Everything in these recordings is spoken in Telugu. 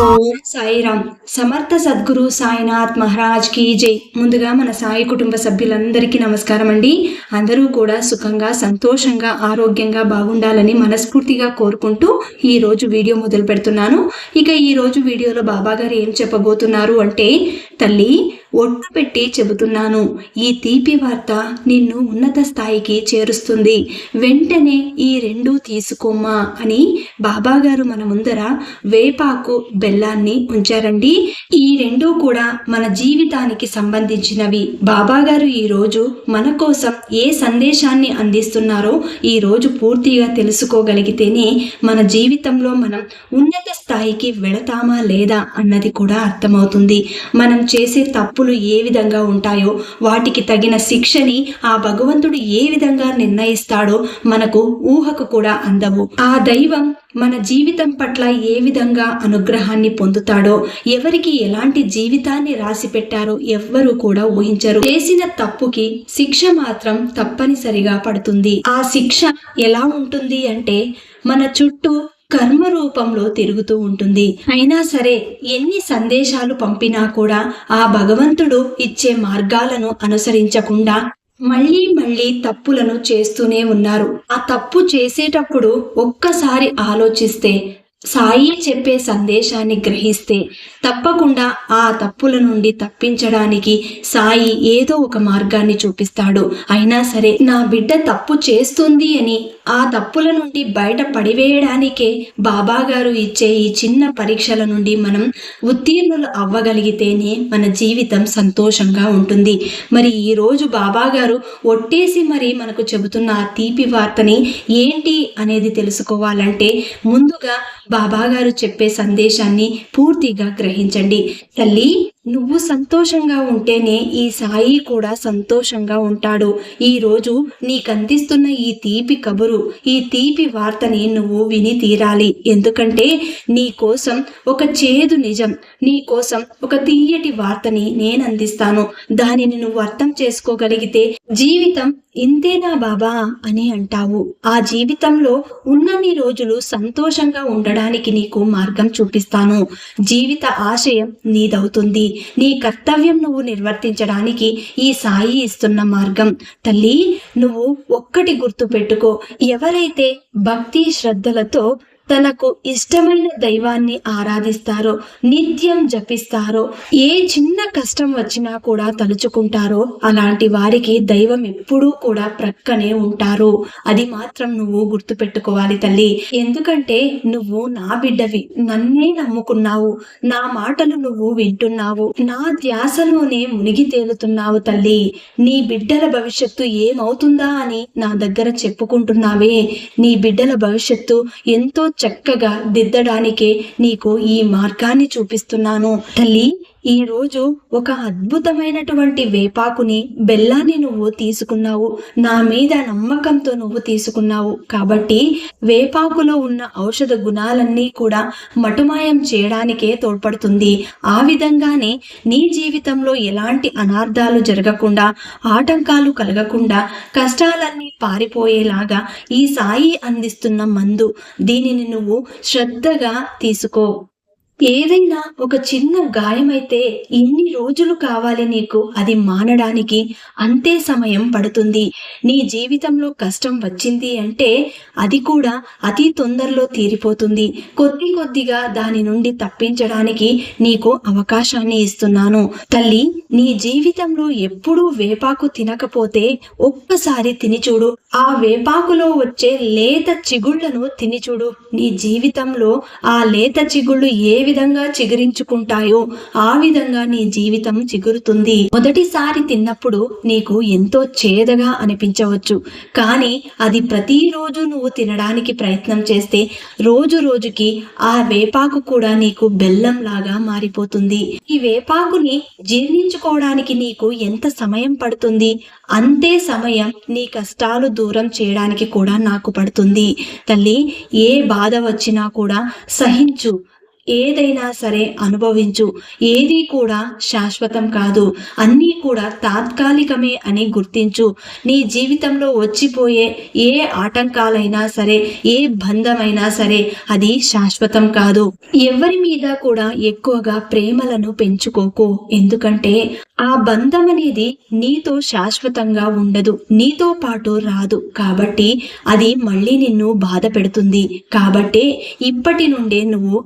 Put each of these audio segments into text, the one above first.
సాయిరామ్ సమర్థ సద్గురు సాయినాథ్ మహారాజ్ కీ జై. ముందుగా మన సాయి కుటుంబ సభ్యులందరికీ నమస్కారం అండి అందరూ కూడా సుఖంగా సంతోషంగా ఆరోగ్యంగా బాగుండాలని మనస్ఫూర్తిగా కోరుకుంటూ ఈ రోజు వీడియో మొదలు పెడుతున్నాను ఇక ఈ రోజు వీడియోలో బాబా గారు ఏం చెప్పబోతున్నారు అంటే తల్లి ఒట్టు పెట్టి చెబుతున్నాను. ఈ తీపి వార్త నిన్ను ఉన్నత స్థాయికి చేరుస్తుంది. వెంటనే ఈ రెండు తీసుకోమ్మా అని బాబాగారు మన ముందర వేపాకు బెల్లాన్ని ఉంచారండి. ఈ రెండు కూడా మన జీవితానికి సంబంధించినవి. బాబాగారు ఈరోజు ఈ రోజు మన కోసం ఏ సందేశాన్ని అందిస్తున్నారో ఈ రోజు పూర్తిగా తెలుసుకోగలిగితేనే మన జీవితంలో మనం ఉన్నత స్థాయికి వెళతామా లేదా అన్నది కూడా అర్థమవుతుంది. మనం చేసే తప్పు తప్పులు ఏ విధంగా ఉంటాయో వాటికి తగిన శిక్షని ఆ భగవంతుడు ఏ విధంగా నిర్ణయిస్తాడో మనకు ఊహకు కూడా అందవు. ఆ దైవం మన జీవితం పట్ల ఏ విధంగా అనుగ్రహాన్ని పొందుతాడో ఎవరికి ఎలాంటి జీవితాన్ని రాసి పెట్టారో ఎవ్వరూ కూడా ఊహించరు. చేసిన తప్పుకి శిక్ష మాత్రం తప్పనిసరిగా పడుతుంది. ఆ శిక్ష ఎలా ఉంటుంది అంటే మన చుట్టూ కర్మ రూపంలో తిరుగుతూ ఉంటుంది. అయినా సరే ఎన్ని సందేశాలు పంపినా కూడా ఆ భగవంతుడు ఇచ్చే మార్గాలను అనుసరించకుండా మళ్ళీ మళ్ళీ తప్పులను చేస్తూనే ఉన్నారు. ఆ తప్పు చేసేటప్పుడు ఒక్కసారి ఆలోచిస్తే సాయి చెప్పే సందేశాన్ని గ్రహిస్తే తప్పకుండా ఆ తప్పుల నుండి తప్పించడానికి సాయి ఏదో ఒక మార్గాన్ని చూపిస్తాడు. అయినా సరే నా బిడ్డ తప్పు చేస్తుంది అని ఆ తప్పుల నుండి బయట పడివేయడానికే బాబాగారు ఇచ్చే ఈ చిన్న పరీక్షల నుండి మనం ఉత్తీర్ణులు అవ్వగలిగితేనే మన జీవితం సంతోషంగా ఉంటుంది. మరి ఈ రోజు ఒట్టేసి మరి మనకు చెబుతున్న ఆ తీపి వార్తని ఏంటి అనేది తెలుసుకోవాలంటే ముందుగా బాబాగారు చెప్పే సందేశాన్ని పూర్తిగా గ్రహించండి. తల్లి నువ్వు సంతోషంగా ఉంటేనే ఈ సాయి కూడా సంతోషంగా ఉంటాడు. ఈ రోజు నీకందిస్తున్న ఈ తీపి కబురు ఈ తీపి వార్తని నువ్వు విని తీరాలి. ఎందుకంటే నీ కోసం ఒక చేదు నిజం నీ కోసం ఒక తీయటి వార్తని నేను అందిస్తాను దానిని నువ్వు అర్థం చేసుకోగలిగితే జీవితం ఇంతేనా బాబా అని అంటావు. ఆ జీవితంలో ఉన్నన్ని రోజులు సంతోషంగా ఉండడానికి నీకు మార్గం చూపిస్తాను. జీవిత ఆశయం నీదవుతుంది. నీ కర్తవ్యం నువ్వు నిర్వర్తించడానికి ఈ సాయి ఇస్తున్న మార్గం. తల్లి నువ్వు ఒక్కటి గుర్తు పెట్టుకో ఎవరైతే భక్తి శ్రద్ధలతో తనకు ఇష్టమైన దైవాన్ని ఆరాధిస్తారో నిత్యం జపిస్తారో ఏ చిన్న కష్టం వచ్చినా కూడా తలుచుకుంటారో అలాంటి వారికి దైవం ఎప్పుడూ కూడా ప్రక్కనే ఉంటారు. అది మాత్రం నువ్వు గుర్తుపెట్టుకోవాలి తల్లి. ఎందుకంటే నువ్వు నా బిడ్డవి నన్నే నమ్ముకున్నావు నా మాటలు నువ్వు వింటున్నావు నా ధ్యాసలోనే మునిగి తేలుతున్నావు తల్లి. నీ బిడ్డల భవిష్యత్తు ఏమవుతుందా అని నా దగ్గర చెప్పుకుంటున్నావే. నీ బిడ్డల భవిష్యత్తు ఎంతో చక్కగా దిద్దడానికే నీకు ఈ మార్గాన్ని చూపిస్తున్నాను. తల్లి ఈ రోజు ఒక అద్భుతమైనటువంటి వేపాకుని బెల్లాన్ని నువ్వు తీసుకున్నావు. నా మీద నమ్మకంతో నువ్వు తీసుకున్నావు. కాబట్టి వేపాకులో ఉన్న ఔషధ గుణాలన్నీ కూడా మటుమాయం చేయడానికే తోడ్పడుతుంది. ఆ విధంగానే నీ జీవితంలో ఎలాంటి అనార్థాలు జరగకుండా ఆటంకాలు కలగకుండా కష్టాలన్నీ పారిపోయేలాగా ఈ సాయి అందిస్తున్న మందు. దీనిని నువ్వు శ్రద్ధగా తీసుకో. ఏదైనా ఒక చిన్న గాయమైతే ఇన్ని రోజులు కావాలి నీకు అది మానడానికి అంతే సమయం పడుతుంది. నీ జీవితంలో కష్టం వచ్చింది అంటే అది కూడా అతి తొందరలో తీరిపోతుంది. కొద్ది కొద్దిగా దాని నుండి తప్పించడానికి నీకు అవకాశాన్ని ఇస్తున్నాను. తల్లి నీ జీవితంలో ఎప్పుడూ వేపాకు తినకపోతే ఒక్కసారి తిని చూడు ఆ వేపాకులో వచ్చే లేత చిగుళ్ళను తిని చూడు నీ జీవితంలో ఆ లేత చిగుళ్ళు ఏ విధంగా చిగురించుకుంటాయో ఆ విధంగా నీ జీవితం చిగురుతుంది. మొదటిసారి తిన్నప్పుడు నీకు ఎంతో చేదగా అనిపించవచ్చు. కానీ అది ప్రతిరోజు నువ్వు తినడానికి ప్రయత్నం చేస్తే రోజు రోజుకి ఆ వేపాకు కూడా నీకు బెల్లం లాగా మారిపోతుంది. ఈ వేపాకుని జీర్ణించుకోవడానికి నీకు ఎంత సమయం పడుతుంది? అంతే సమయం నీ కష్టాలు దూరం చేయడానికి కూడా నాకు పడుతుంది. తల్లి ఏ బాధ వచ్చినా కూడా సహించు. ఏదైనా సరే అనుభవించు. ఏది కూడా శాశ్వతం కాదు. అన్నీ కూడా తాత్కాలికమే అని గుర్తించు. నీ జీవితంలో వచ్చిపోయే ఏ ఆటంకాలైనా సరే ఏ బంధమైనా సరే అది శాశ్వతం కాదు. ఎవరి మీద కూడా ఎక్కువగా ప్రేమలను పెంచుకోకు. ఎందుకంటే ఆ బంధం అనేది నీతో శాశ్వతంగా ఉండదు. నీతో పాటు రాదు. కాబట్టి అది మళ్ళీ నిన్ను బాధ పెడుతుంది. కాబట్టే ఇప్పటి నుండే నువ్వు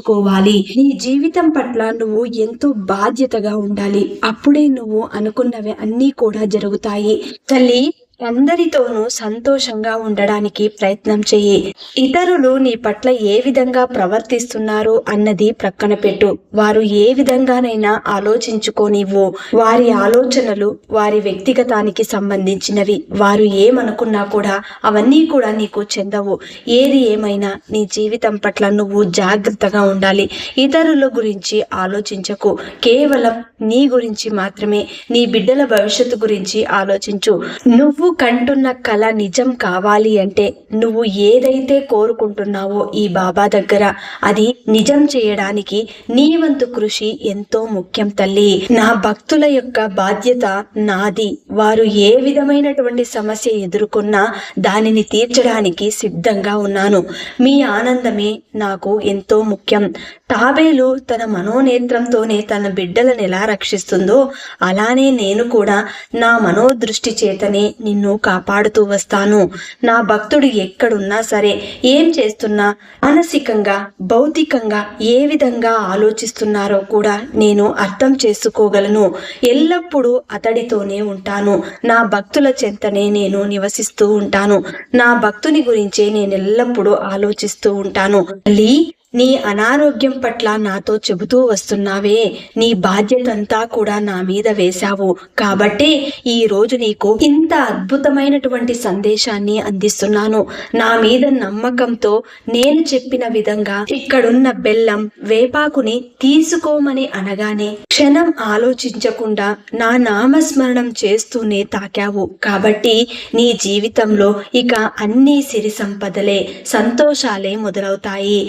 అలవరుచుకోవాలి నీ జీవితం పట్ల నువ్వు ఎంతో బాధ్యతగా ఉండాలి. అప్పుడే నువ్వు అనుకున్నవి అన్నీ కూడా జరుగుతాయి. తల్లి అందరితోనూ సంతోషంగా ఉండడానికి ప్రయత్నం చెయ్యి ఇతరులు నీ పట్ల ఏ విధంగా ప్రవర్తిస్తున్నారు అన్నది ప్రక్కన పెట్టు. వారు ఏ విధంగానైనా ఆలోచించుకోనివ్వు వారి ఆలోచనలు వారి వ్యక్తిగతానికి సంబంధించినవి. వారు ఏమనుకున్నా కూడా అవన్నీ కూడా నీకు చెందవు. ఏది ఏమైనా నీ జీవితం పట్ల నువ్వు జాగ్రత్తగా ఉండాలి. ఇతరుల గురించి ఆలోచించకు. కేవలం నీ గురించి మాత్రమే. నీ బిడ్డల భవిష్యత్తు గురించి ఆలోచించు. నువ్వు కంటున్న కళ నిజం కావాలి అంటే నువ్వు ఏదైతే కోరుకుంటున్నావో ఈ బాబా దగ్గర అది నిజం చేయడానికి నీ వంతు కృషి ఎంతో ముఖ్యం తల్లి. నా భక్తుల యొక్క బాధ్యత నాది. వారు ఏ విధమైనటువంటి సమస్య ఎదుర్కొన్నా దానిని తీర్చడానికి సిద్ధంగా ఉన్నాను. మీ ఆనందమే నాకు ఎంతో ముఖ్యం. తాబేలు తన మనోనేత్రంతోనే తన బిడ్డలను ఎలా రక్షిస్తుందో అలానే నేను కూడా నా మనోదృష్టి చేతనే నిన్ను కాపాడుతూ వస్తాను. నా భక్తుడు ఎక్కడున్నా సరే ఏం చేస్తున్నా మానసికంగా భౌతికంగా ఏ విధంగా ఆలోచిస్తున్నారో కూడా నేను అర్థం చేసుకోగలను. ఎల్లప్పుడూ అతడితోనే ఉంటాను. నా భక్తుల చెంతనే నేను నివసిస్తూ ఉంటాను. నా భక్తుని గురించే నేను ఎల్లప్పుడూ ఆలోచిస్తూ ఉంటాను. లీ నీ అనారోగ్యం పట్ల నాతో చెబుతూ వస్తున్నావే. నీ బాధ్యతంతా కూడా నా మీద వేశావు. కాబట్టి ఈ రోజు నీకు ఇంత అద్భుతమైనటువంటి సందేశాన్ని అందిస్తున్నాను. నా మీద నమ్మకంతో నేను చెప్పిన విధంగా ఇక్కడున్న బెల్లం వేపాకుని తీసుకోమని అనగానే క్షణం ఆలోచించకుండా నా నామస్మరణం చేస్తూనే తాకావు. కాబట్టి నీ జీవితంలో ఇక అన్ని సిరి సంపదలే సంతోషాలే మొదలవుతాయి.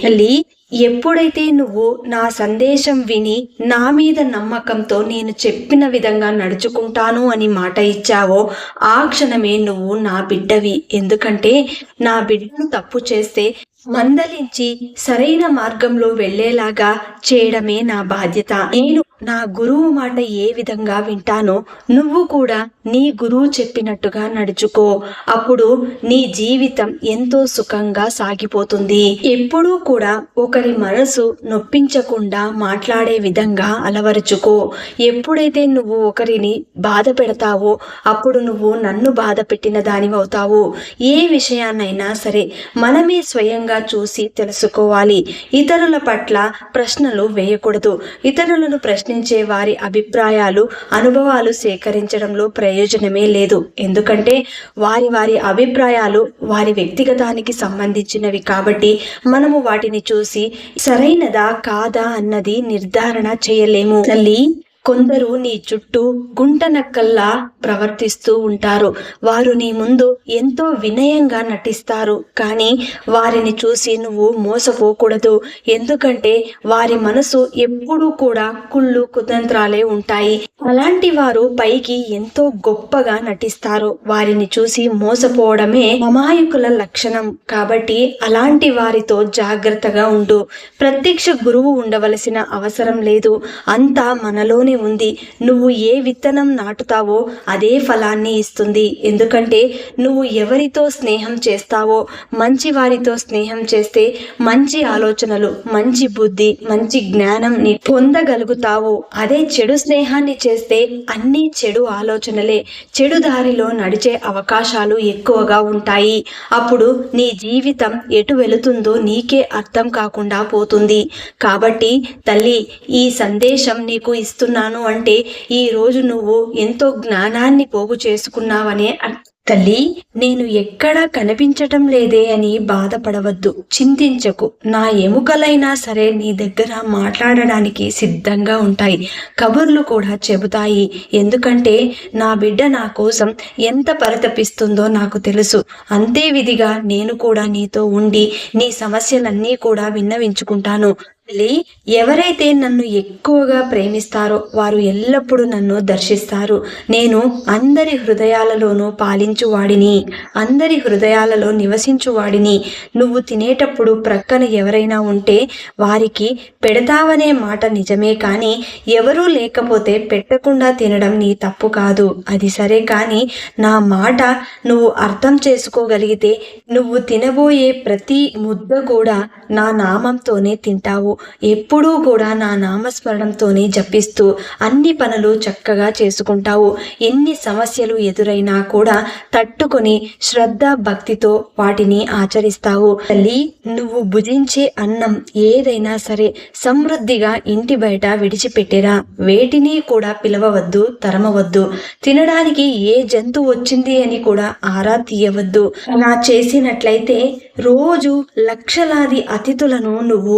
ఎప్పుడైతే నువ్వు నా సందేశం విని నా మీద నమ్మకంతో నేను చెప్పిన విధంగా నడుచుకుంటాను అని మాట ఇచ్చావో ఆ క్షణమే నువ్వు నా బిడ్డవి. ఎందుకంటే నా బిడ్డను తప్పు చేస్తే మందలించి సరైన మార్గంలో వెళ్ళేలాగా చేయడమే నా బాధ్యత. నేను నా గురువు మాట ఏ విధంగా వింటానో నువ్వు కూడా నీ గురువు చెప్పినట్టుగా నడుచుకో. అప్పుడు నీ జీవితం ఎంతో సుఖంగా సాగిపోతుంది. ఎప్పుడూ కూడా ఒకరి మనసు నొప్పించకుండా మాట్లాడే విధంగా అలవరుచుకో. ఎప్పుడైతే నువ్వు ఒకరిని బాధ పెడతావో అప్పుడు నువ్వు నన్ను బాధ పెట్టిన దానివవుతావు. ఏ విషయాన్నైనా సరే మనమే స్వయంగా చూసి తెలుసుకోవాలి. ఇతరుల పట్ల ప్రశ్నలు వేయకూడదు. ఇతరులను ప్రశ్నించే వారి అభిప్రాయాలు అనుభవాలు సేకరించడంలో ప్రయోజనమే లేదు. ఎందుకంటే వారి వారి అభిప్రాయాలు వారి వ్యక్తిగతానికి సంబంధించినవి కాబట్టి మనము వాటిని చూసి సరైనదా కాదా అన్నది నిర్ధారణ చేయలేము. తల్లి కొందరు నీ చుట్టూ గుంటనక్కల్లా ప్రవర్తిస్తూ ఉంటారు. వారు నీ ముందు ఎంతో వినయంగా నటిస్తారు. కానీ వారిని చూసి నువ్వు మోసపోకూడదు. ఎందుకంటే వారి మనసు ఎప్పుడూ కూడా కుళ్ళు కుతంత్రాలే ఉంటాయి. అలాంటి వారు పైకి ఎంతో గొప్పగా నటిస్తారు. వారిని చూసి మోసపోవడమే అమాయకుల లక్షణం. కాబట్టి అలాంటి వారితో జాగ్రత్తగా ఉండు. ప్రత్యక్ష గురువు ఉండవలసిన అవసరం లేదు. అంతా మనలోనే ఉంది. నువ్వు ఏ విత్తనం నాటుతావో అదే ఫలాన్ని ఇస్తుంది. ఎందుకంటే నువ్వు ఎవరితో స్నేహం చేస్తావో మంచి వారితో స్నేహం చేస్తే మంచి ఆలోచనలు మంచి బుద్ధి మంచి జ్ఞానం ని పొందగలుగుతావు. అదే చెడు స్నేహాన్ని చేస్తే అన్ని చెడు ఆలోచనలే. చెడు దారిలో నడిచే అవకాశాలు ఎక్కువగా ఉంటాయి. అప్పుడు నీ జీవితం ఎటు వెళుతుందో నీకే అర్థం కాకుండా పోతుంది. కాబట్టి తల్లి ఈ సందేశం నీకు చేస్తున్నాను అంటే ఈ రోజు నువ్వు ఎంతో జ్ఞానాన్ని పోగు చేసుకున్నావనే తల్లి నేను ఎక్కడా కనిపించటం లేదే అని బాధపడవద్దు. చింతించకు. నా ఎముకలైనా సరే నీ దగ్గర మాట్లాడడానికి సిద్ధంగా ఉంటాయి. కబుర్లు కూడా చెబుతాయి. ఎందుకంటే నా బిడ్డ నా కోసం ఎంత పరితపిస్తుందో నాకు తెలుసు. అంతే విధిగా నేను కూడా నీతో ఉండి నీ సమస్యలన్నీ కూడా విన్నవించుకుంటాను. తల్లి ఎవరైతే నన్ను ఎక్కువగా ప్రేమిస్తారో వారు ఎల్లప్పుడూ నన్ను దర్శిస్తారు. నేను అందరి హృదయాలలోనూ పాలించువాడిని అందరి హృదయాలలో నివసించువాడిని నువ్వు తినేటప్పుడు ప్రక్కన ఎవరైనా ఉంటే వారికి పెడతావనే మాట నిజమే కానీ ఎవరూ లేకపోతే పెట్టకుండా తినడం నీ తప్పు కాదు. అది సరే కానీ నా మాట నువ్వు అర్థం చేసుకోగలిగితే నువ్వు తినబోయే ప్రతి ముద్ద కూడా నా నామంతోనే తింటావు. ఎప్పుడూ కూడా నా నామస్మరణంతోనే జపిస్తూ అన్ని పనులు చక్కగా చేసుకుంటావు. ఎన్ని సమస్యలు ఎదురైనా కూడా తట్టుకొని శ్రద్ధ భక్తితో వాటిని ఆచరిస్తావు. తల్లి నువ్వు భుజించే అన్నం ఏదైనా సరే సమృద్ధిగా ఇంటి బయట విడిచిపెట్టిరా. వేటిని కూడా పిలవవద్దు తరమవద్దు. తినడానికి ఏ జంతువు వచ్చింది అని కూడా ఆరా తీయవద్దు. అలా చేసినట్లయితే రోజు లక్షలాది అతిథులను నువ్వు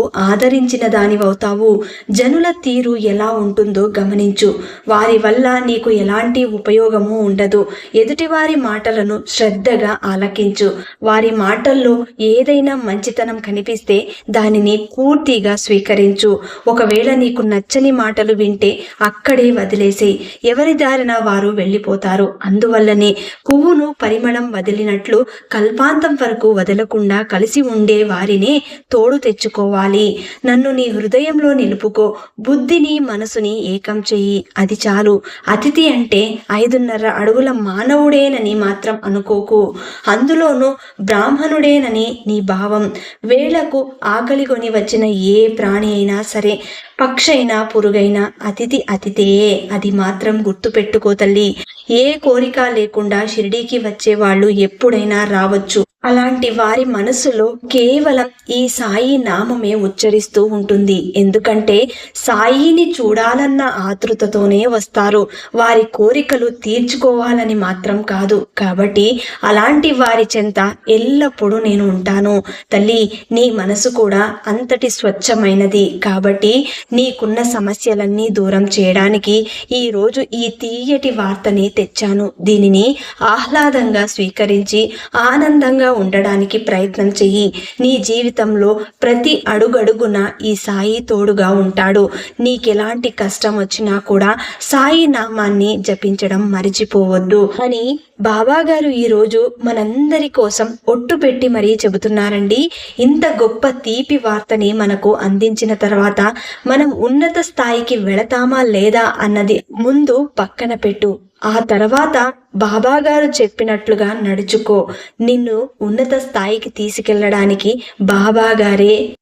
ఆదరించిన దానివవుతావు. జనుల తీరు ఎలా ఉంటుందో గమనించు. వారి వల్ల నీకు ఎలాంటి ఉపయోగము ఉండదు. ఎదుటివారి మాటలను శ్రద్ధగా ఆలకించు. వారి మాటల్లో ఏదైనా మంచితనం కనిపిస్తే దానిని పూర్తిగా స్వీకరించు. ఒకవేళ నీకు నచ్చని మాటలు వింటే అక్కడే వదిలేసేయి ఎవరి దారిన వారు వెళ్ళిపోతారు. అందువల్లనే పువ్వును పరిమళం వదిలినట్లు కల్పాంతం వరకు వదలకుండా కలిసి ఉండే వారినే తోడు తెచ్చుకోవాలి. నన్ను నీ హృదయంలో నిలుపుకో. బుద్ధిని మనసుని ఏకం చెయ్యి. అది చాలు. అతిథి అంటే ఐదున్నర అడుగుల మానవుడేనని మాత్రం అనుకోకు. అందులోనూ బ్రాహ్మణుడేనని నీ భావం. వేళకు ఆకలిగొని వచ్చిన ఏ ప్రాణి అయినా సరే పక్షైనా పురుగైనా అతిథి అతిథియే. అది మాత్రం గుర్తుపెట్టుకో తల్లి. ఏ కోరిక లేకుండా షిరిడీకి వచ్చే వాళ్ళు ఎప్పుడైనా రావచ్చు. అలాంటి వారి మనసులో కేవలం ఈ సాయి నామమే ఉచ్చరిస్తూ ఉంటుంది. ఎందుకంటే సాయిని చూడాలన్న ఆతృతతోనే వస్తారు. వారి కోరికలు తీర్చుకోవాలని మాత్రం కాదు. కాబట్టి అలాంటి వారి చెంత ఎల్లప్పుడూ నేను ఉంటాను. తల్లి నీ మనసు కూడా అంతటి స్వచ్ఛమైనది. కాబట్టి నీకున్న సమస్యలన్నీ దూరం చేయడానికి ఈరోజు ఈ తీయటి వార్తని తెచ్చాను. దీనిని ఆహ్లాదంగా స్వీకరించి ఆనందంగా ఉండడానికి ప్రయత్నం చెయ్యి. నీ జీవితంలో ప్రతి అడుగడుగున ఈ సాయి తోడుగా ఉంటాడు. నీకెలాంటి కష్టం వచ్చినా కూడా సాయి నామాన్ని జపించడం మరిచిపోవద్దు. అని బాబా గారు ఈరోజు మనందరి కోసం ఒట్టు పెట్టి మరీ చెబుతున్నారండి. ఇంత గొప్ప తీపి వార్తని మనకు అందించిన తర్వాత మనం ఉన్నత స్థాయికి వెళతామా లేదా అన్నది ముందు పక్కన పెట్టు. ఆ తర్వాత బాబా గారు చెప్పినట్లుగా నడుచుకో. నిన్ను ఉన్నత స్థాయికి తీసుకెళ్ళడానికి బాబా గారే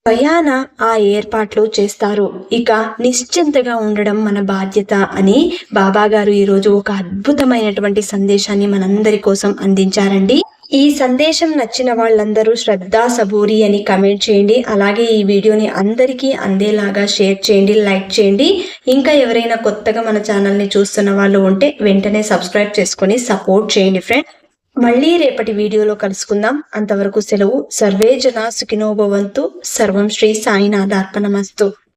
ఆ ఏర్పాట్లు చేస్తారు. ఇక నిశ్చింతగా ఉండడం మన బాధ్యత అని బాబా గారు ఈరోజు ఒక అద్భుతమైనటువంటి సందేశాన్ని మనందరి కోసం అందించారండి. ఈ సందేశం నచ్చిన వాళ్ళందరూ శ్రద్ధా సబూరి అని కమెంట్ చేయండి. అలాగే ఈ వీడియోని అందరికీ అందేలాగా షేర్ చేయండి లైక్ చేయండి. ఇంకా ఎవరైనా కొత్తగా మన ఛానల్ని చూస్తున్న వాళ్ళు ఉంటే వెంటనే సబ్స్క్రైబ్ చేసుకొని సపోర్ట్ చేయండి ఫ్రెండ్ మళ్ళీ రేపటి వీడియోలో కలుసుకుందాం. అంతవరకు సెలవు. సర్వే జన సుఖినోభవంతు సర్వం శ్రీ సాయినాథార్పణమస్తు.